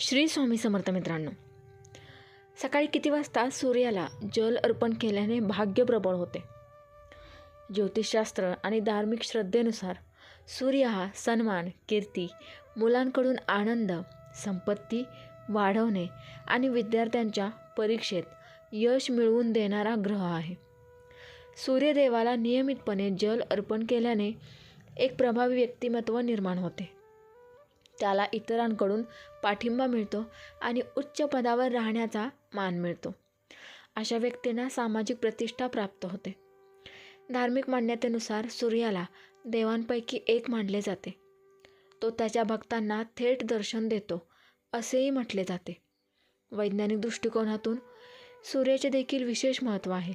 श्री स्वामी समर्थ मित्रांनो सकाळी किती वाजता सूर्याला जल अर्पण केल्याने भाग्य प्रबळ होते? ज्योतिषशास्त्र आणि धार्मिक श्रद्धेनुसार सूर्य हा सन्मान कीर्ती मुलांकडून आनंद संपत्ती वाढवणे आणि विद्यार्थ्यांच्या परीक्षेत यश मिळवून देणारा ग्रह आहे. सूर्यदेवाला नियमितपणे जल अर्पण केल्याने एक प्रभावी व्यक्तिमत्व निर्माण होते. त्याला इतरांकडून पाठिंबा मिळतो आणि उच्च पदावर राहण्याचा मान मिळतो. अशा व्यक्तींना सामाजिक प्रतिष्ठा प्राप्त होते. धार्मिक मान्यतेनुसार सूर्याला देवांपैकी एक मानले जाते. तो त्याच्या भक्तांना थेट दर्शन देतो असेही म्हटले जाते. वैज्ञानिक दृष्टिकोनातून सूर्याचे देखील विशेष महत्त्व आहे.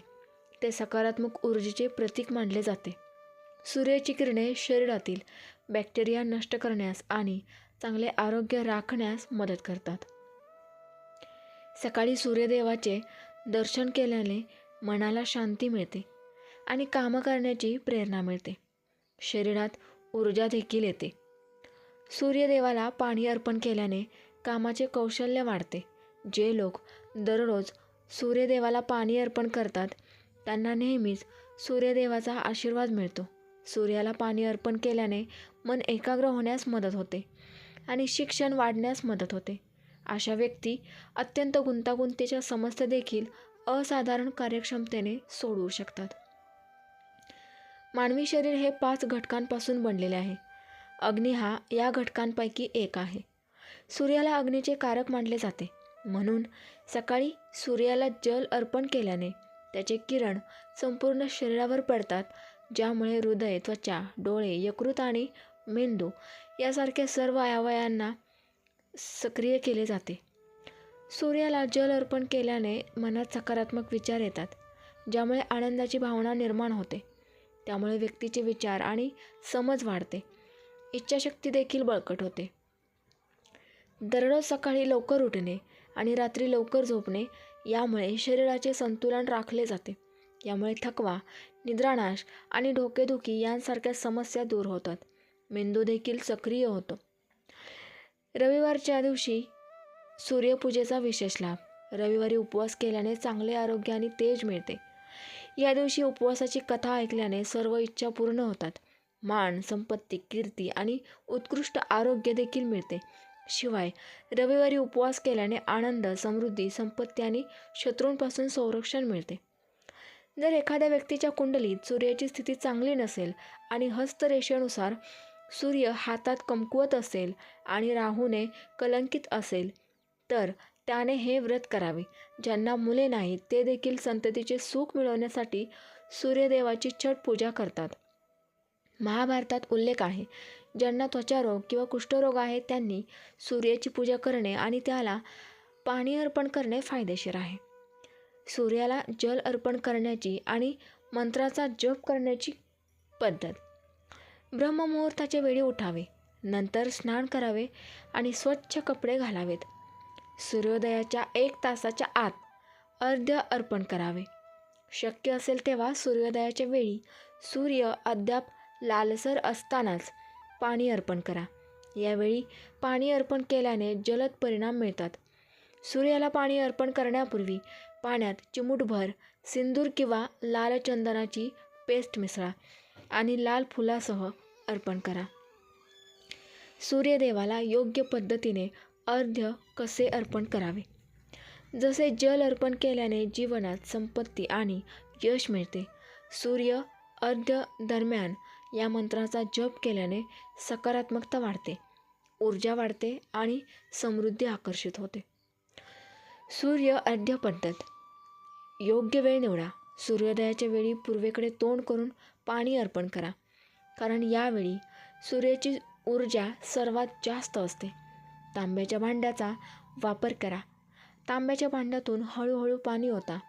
ते सकारात्मक ऊर्जेचे प्रतीक मानले जाते. सूर्याची किरणे शरीरातील बॅक्टेरिया नष्ट करण्यास आणि चांगले आरोग्य राखण्यास मदत करतात. सकाळी सूर्यदेवाचे दर्शन केल्याने मनाला शांती मिळते आणि कामं करण्याची प्रेरणा मिळते. शरीरात ऊर्जा देखील येते. सूर्यदेवाला पाणी अर्पण केल्याने कामाचे कौशल्य वाढते. जे लोक दररोज सूर्यदेवाला पाणी अर्पण करतात त्यांना नेहमीच सूर्यदेवाचा आशीर्वाद मिळतो. सूर्याला पाणी अर्पण केल्याने मन एकाग्र होण्यास मदत होते. आणि शिक्षण वाढण्यास मदत होते. अशा व्यक्ती अत्यंत गुंतागुंतीच्या समस्या देखील असाधारण कार्यक्षमतेने सोडवू शकतात. मानवी शरीर हे पाच घटकांपासून बनलेले आहे. अग्नी हा या घटकांपैकी एक आहे. सूर्याला अग्नीचे कारक मानले जाते. म्हणून सकाळी सूर्याला जल अर्पण केल्याने त्याचे किरण संपूर्ण शरीरावर पडतात ज्यामुळे हृदय त्वचा डोळे यकृत आणि मेंदू यासारख्या सर्व अवयांना सक्रिय केले जाते. सूर्याला जल अर्पण केल्याने मनात सकारात्मक विचार येतात ज्यामुळे आनंदाची भावना निर्माण होते. त्यामुळे व्यक्तीचे विचार आणि समज वाढते. इच्छाशक्ती देखील बळकट होते. दररोज सकाळी लवकर उठणे आणि रात्री लवकर झोपणे यामुळे शरीराचे संतुलन राखले जाते. यामुळे थकवा निद्रानाश आणि डोकेदुखी यांसारख्या समस्या दूर होतात. मेंदू देखील सक्रिय होतो. रविवारच्या दिवशी सूर्यपूजेचा विशेष लाभ. रविवारी उपवास केल्याने चांगले आरोग्य आणि तेज मिळते. या दिवशी उपवासाची कथा ऐकल्याने सर्व इच्छा पूर्ण होतात. मान संपत्ती कीर्ती आणि उत्कृष्ट आरोग्य देखील मिळते. शिवाय रविवारी उपवास केल्याने आनंद समृद्धी संपत्ती आणि शत्रूंपासून संरक्षण मिळते. जर एखाद्या व्यक्तीच्या कुंडलीत सूर्याची स्थिती चांगली नसेल आणि हस्तरेषेनुसार सूर्य हातात कमकुवत असेल आणि राहूने कलंकित असेल तर त्याने हे व्रत करावे. ज्यांना मुले नाहीत ते देखील संततीचे सुख मिळवण्यासाठी सूर्यदेवाची छट पूजा करतात. महाभारतात उल्लेख आहे ज्यांना त्वचारोग किंवा कुष्ठरोग आहे त्यांनी सूर्याची पूजा करणे आणि त्याला पाणी अर्पण करणे फायदेशीर आहे. सूर्याला जल अर्पण करण्याची आणि मंत्राचा जप करण्याची पद्धत. ब्रह्ममुहूर्ताच्या वेळी उठावे नंतर स्नान करावे आणि स्वच्छ कपडे घालावेत. सूर्योदयाच्या एक तासाच्या आत अर्ध्य अर्पण करावे. शक्य असेल तेव्हा सूर्योदयाच्या वेळी सूर्य अद्याप लालसर असतानाच पाणी अर्पण करा. यावेळी पाणी अर्पण केल्याने जलद परिणाम मिळतात. सूर्याला पाणी अर्पण करण्यापूर्वी पाण्यात चिमूटभर सिंदूर किंवा लाल चंदनाची पेस्ट मिसळा आणि लाल फुलासह अर्पण करा. सूर्यदेवाला योग्य पद्धतीने अर्ध्य कसे अर्पण करावे? जसे जल अर्पण केल्याने जीवनात संपत्ती आणि यश मिळते सूर्य अर्ध्य दरम्यान या मंत्राचा जप केल्याने सकारात्मकता वाढते ऊर्जा वाढते आणि समृद्धी आकर्षित होते. सूर्य अर्ध्य पद्धत. योग्य वेळ निवडा. सूर्योदयाच्या वेळी पूर्वेकडे तोंड करून पाणी अर्पण करा. कारण यावेळी सूर्याची ऊर्जा सर्वात जास्त असते. तांब्याच्या भांड्याचा वापर करा. तांब्याच्या भांड्यातून हळूहळू पाणी होता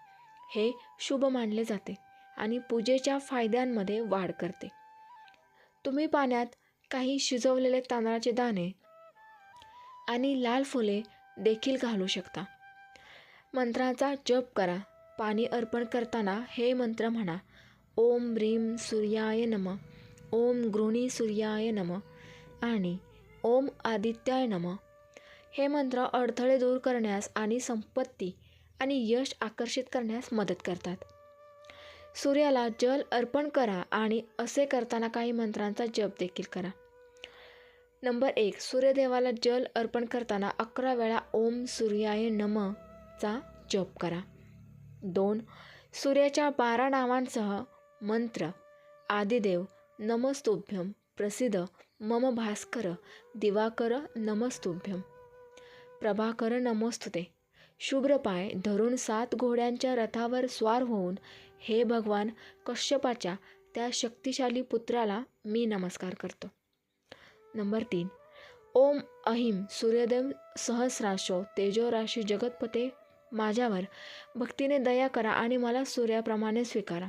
हे शुभ मानले जाते आणि पूजेच्या फायद्यांमध्ये वाढ करते. तुम्ही पाण्यात काही शिजवलेले तांदळाचे दाणे आणि लाल फुले देखील घालू शकता. मंत्राचा जप करा. पाणी अर्पण करताना हे मंत्र म्हणा. ओम ह्रीम सूर्याय नम. ओम गृणी सूर्याय नम आणि ओम आदित्याय नम. हे मंत्र अडथळे दूर करण्यास आणि संपत्ती आणि यश आकर्षित करण्यास मदत करतात. सूर्याला जल अर्पण करा आणि असे करताना काही मंत्रांचा जप देखील करा. नंबर एक सूर्यदेवाला जल अर्पण करताना अकरा वेळा ओम सूर्याय नमचा जप करा. दोन सूर्याच्या बारा नावांसह मंत्र आदिदेव नमस्तुभ्यम प्रसिद्ध। मम भास्कर। दिवाकर। नमस्तुभ्यम प्रभाकर नमोस्तुते। शुभ्र पाय धरून सात घोड्यांच्या रथावर स्वार होऊन हे भगवान कश्यपाच्या त्या शक्तिशाली पुत्राला मी नमस्कार करतो. नंबर तीन. ओम अहिम सूर्यदेव सहस्राशो तेजोराशी जगतपते माझ्यावर भक्तीने दया करा आणि मला सूर्याप्रमाणे स्वीकारा.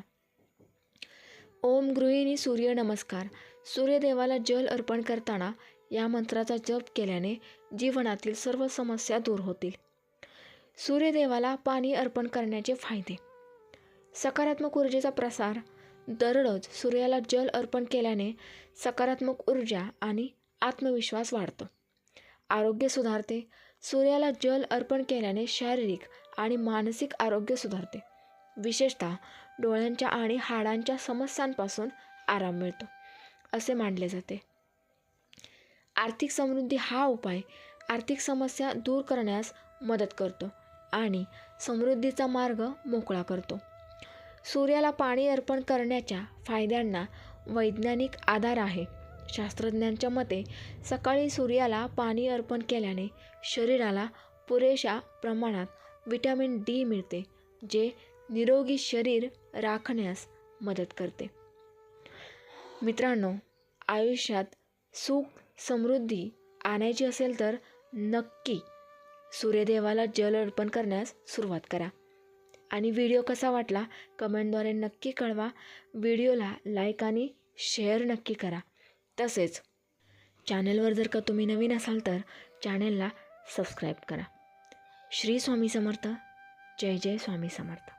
ओम गृहिणी सूर्य नमस्कार. सूर्यदेवाला जल अर्पण करताना या मंत्राचा जप केल्याने जीवनातील सर्व समस्या दूर होतील. सूर्यदेवाला पाणी अर्पण करण्याचे फायदे. सकारात्मक ऊर्जेचा प्रसार. दररोज सूर्याला जल अर्पण केल्याने सकारात्मक ऊर्जा आणि आत्मविश्वास वाढतो. आरोग्य सुधारते. सूर्याला जल अर्पण केल्याने शारीरिक आणि मानसिक आरोग्य सुधारते. विशेषतः डोळ्यांच्या आणि हाडांच्या समस्यांपासून आराम मिळतो असे मानले जाते. आर्थिक समृद्धी हा उपाय आर्थिक समस्या दूर करण्यास मदत करतो आणि समृद्धीचा मार्ग मोकळा करतो. सूर्याला पाणी अर्पण करण्याच्या फायद्यांना वैज्ञानिक आधार आहे. शास्त्रज्ञांच्या मते सकाळी सूर्याला पाणी अर्पण केल्याने शरीराला पुरेशा प्रमाणात विटॅमिन डी मिळते जे निरोगी शरीर राखण्यास मदत करते. मित्रांनो आयुष्यात सुख समृद्धी आणायची असेल तर नक्की सूर्यदेवाला जल अर्पण करण्यास सुरुवात करा. आणि व्हिडिओ कसा वाटला कमेंटद्वारे नक्की कळवा. व्हिडिओला लाईक आणि शेअर नक्की करा. तसेच चॅनलवर जर का तुम्ही नवीन असाल तर चॅनेलला सबस्क्राईब करा. श्री स्वामी समर्थ. जय जय स्वामी समर्थ.